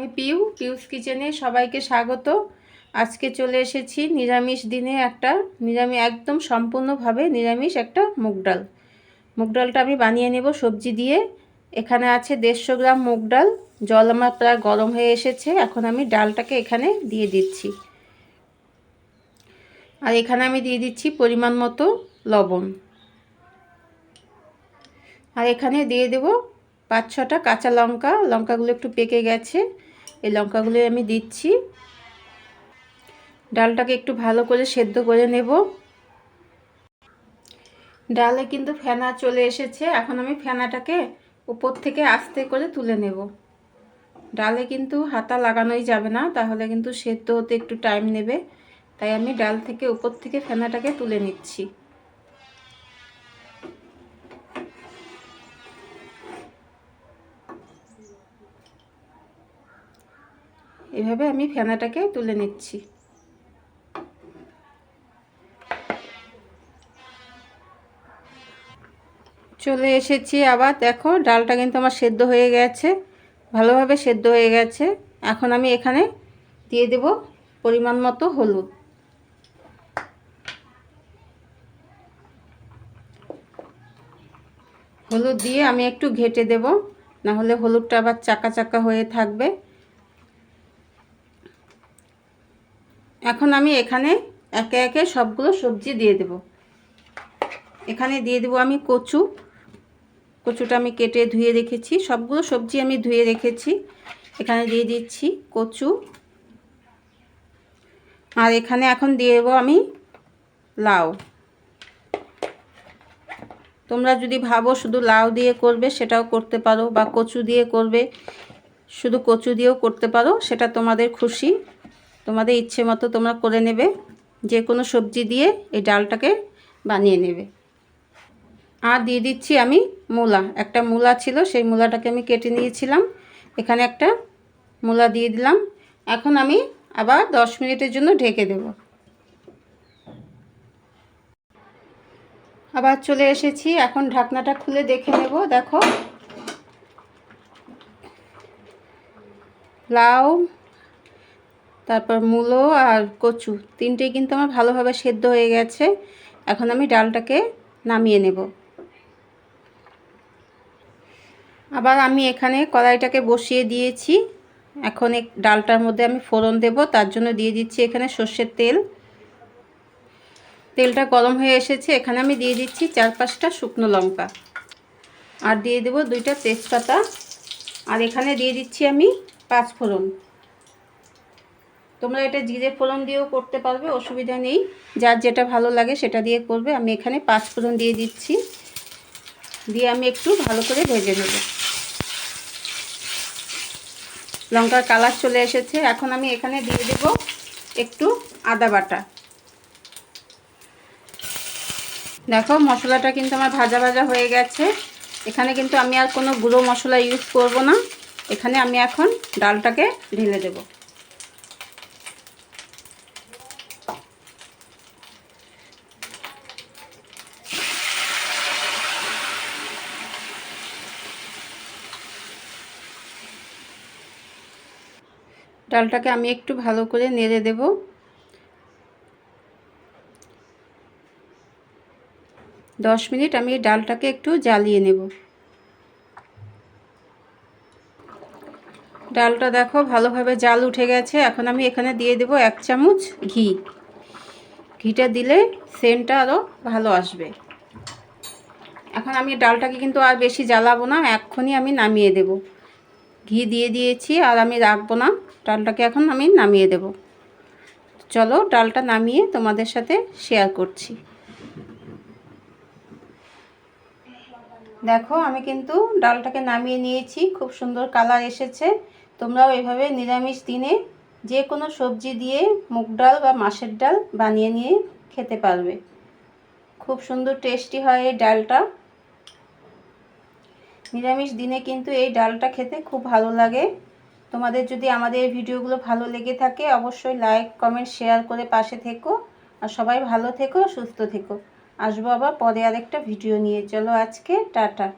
আমি পিউ, পিউস কিচেনে সবাইকে স্বাগত। আজকে চলে এসেছি নিরামিষ দিনে একটা নিরামিষ একদম সম্পূর্ণভাবে নিরামিষ একটা মুগ ডাল। মুগ ডালটা আমি বানিয়ে নেব সবজি দিয়ে। এখানে আছে দেড়শো গ্রাম মুগ ডাল, জল আমার প্রায় গরম হয়ে এসেছে, এখন আমি ডালটাকে এখানে দিয়ে দিচ্ছি। আর এখানে আমি দিয়ে দিচ্ছি পরিমাণ মতো লবণ। আর এখানে দিয়ে দেব পাঁচ ছটা কাঁচা লঙ্কা, লঙ্কাগুলো একটু পেকে গেছে। এই লঙ্কাগুলো আমি দিচ্ছি। ডালটাকে একটু ভালো করে সেদ্ধ করে নেব। ডালে কিন্তু ফেনা চলে এসেছে। এখন আমি ফেনাটাকে উপর থেকে আস্তে করে তুলে নেব। ডালে কিন্তু হাতা লাগানোই যাবে না, তাহলে কিন্তু সেদ্ধ হতে একটু টাইম নেবে। তাই আমি ডাল থেকে উপর থেকে ফেনাটাকে তুলে নিচ্ছি। এভাবে আমি ফেনাটাকে তুলে নিচ্ছি। চলে এসেছি আবার, দেখো ডালটা কিন্তু আমার সেদ্ধ হয়ে গেছে, ভালোভাবে সেদ্ধ হয়ে গেছে। এখন আমি এখানে দিয়ে দেব পরিমাণ মতো হলুদ। হলুদ দিয়ে আমি একটু ঘেটে দেব না হলে হলুদটা আবার চাকা চাকা হয়ে থাকবে। এখন আমি এখানে একে একে সবগুলো সবজি দিয়ে দেব। এখানে দিয়ে দেব আমি কচু। কচুটা আমি কেটে ধুয়ে রেখেছি। সবগুলো সবজি আমি ধুয়ে রেখেছি। এখানে দিয়ে দিচ্ছি কচু। আর এখানে এখন দিয়ে দেবো আমি লাউ। তোমরা যদি ভাবো শুধু লাউ দিয়ে করবে, সেটাও করতে পারো, বা কচু দিয়ে করবে, শুধু কচু দিয়েও করতে পারো, সেটা তোমাদের খুশি। তোমাদের ইচ্ছে মতো তোমরা করে নেবে। যে কোনো সবজি দিয়ে এই ডালটাকে বানিয়ে নেবে। আর দিয়ে দিচ্ছি আমি মূলা। একটা মূলা ছিল, সেই মূলাটাকে আমি কেটে নিয়েছিলাম। এখানে একটা মূলা দিয়ে দিলাম। এখন আমি আবার দশ মিনিটের জন্য ঢেকে দেব। আবার চলে এসেছি। এখন ঢাকনাটা খুলে দেখে নেব। দেখো। লাউ তারপর মূলো আর কচু, তিনটেই কিন্তু আমার ভালোভাবে সেদ্ধ হয়ে গেছে। এখন আমি ডালটাকে নামিয়ে নেব। আবার আমি এখানে কড়াইটাকে বসিয়ে দিয়েছি। এখন এক ডালটার মধ্যে আমি ফোড়ন দেব, তার জন্য দিয়ে দিচ্ছি এখানে সর্ষের তেল। তেলটা গরম হয়ে এসেছে, এখানে আমি দিয়ে দিচ্ছি চার পাঁচটা শুকনো লঙ্কা। আর দিয়ে দেব দুইটা তেজপাতা। আর এখানে দিয়ে দিচ্ছি আমি পাঁচ ফোড়ন তোমরা এটা জিরে ফোড়ন দিয়েও করতে পারবে, অসুবিধা নেই। যার যেটা ভালো লাগে সেটা দিয়ে করবে। আমি এখানে পাঁচ ফোড়ন দিয়ে দিচ্ছি। দিয়ে আমি একটু ভালো করে ভেজে নেব। লঙ্কার কালার চলে এসেছে। এখন আমি এখানে দিয়ে দেব একটু আদা বাটা। দেখো, মশলাটা কিন্তু আমার ভাজা ভাজা হয়ে গেছে। এখানে কিন্তু আমি আর কোনো গুঁড়ো মশলা ইউজ করব না। এখানে আমি এখন ডালটাকে ঢেলে দেবো। ডালটাকে আমি একটু ভালো করে নেড়ে দেব। দশ মিনিট আমি ডালটাকে একটু জ্বালিয়ে নেব। ডালটা দেখো ভালোভাবে জাল উঠে গেছে। এখন আমি এখানে দিয়ে দেব এক চামচ ঘি। ঘিটা দিলে সেন্টটা আরও ভালো আসবে। এখন আমি ডালটাকে কিন্তু আর বেশি জ্বালাবো না, এক্ষুনি আমি নামিয়ে দেব। ঘি দিয়ে দিয়েছি আর আমি রাখব না। ডালটাকে এখন আমি নামিয়ে দেব। চলো ডালটা নামিয়ে তোমাদের সাথে শেয়ার করছি। দেখো আমি কিন্তু ডালটাকে নামিয়ে নিয়েছি, খুব সুন্দর কালার এসেছে। তোমরাও এভাবে নিরামিষ দিনে যে কোনো সবজি দিয়ে মুগ ডাল বা মাছের ডাল বানিয়ে নিয়ে খেতে পারবে। খুব সুন্দর টেস্টি হয় এই ডালটা। নিরামিষ দিনে কিন্তু এই ডালটা খেতে খুব ভালো লাগে। তোমাদের যদি আমাদের ভিডিওগুলো ভালো লেগে থাকে, অবশ্যই লাইক কমেন্ট শেয়ার করে পাশে থেকো। আর সবাই ভালো থেকো, সুস্থ থেকো। আসব আবার পরে আরেকটা ভিডিও নিয়ে। চলো আজকে টাটা।